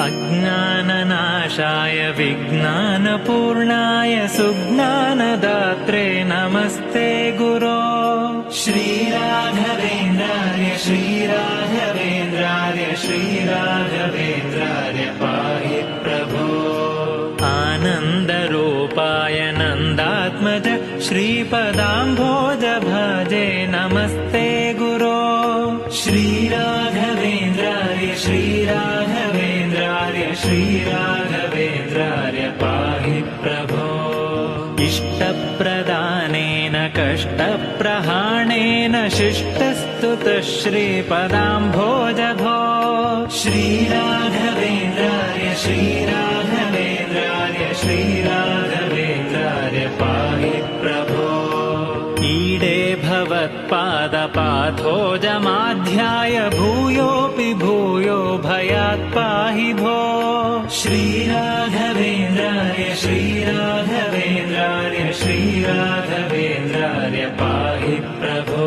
अज्ञाननाशाय विज्ञानपूर्णाय सुज्ञानदात्रे नमस्ते गुरो। श्रीराघवेन्द्राय श्रीराघवेन्द्राय श्रीराघवेन्द्राय पाहि प्रभो। आनन्दरूपाय नन्दात्मज श्रीपदाम्भोज भजे नमस्ते गुरो। श्रीराघवेन्द्राय श्रीराघवेन्द्राय पाहि प्रभो। इष्टप्रदानेन कष्टप्रहाणेन शिष्टस्तुतः श्रीपदाम्भोजभो श्रीराघवेन्द्राय श्रीराघवेन्द्राय श्रीराघवेन्द्राय पाहि प्रभो। ईडे भवत्पादपाथोजमाध्याय भूयोऽपि भूयो भयात् पाहि भो श्रीराघवेन्द्राय श्रीराघवेन्द्राय श्रीराघवेन्द्राय पाहि प्रभो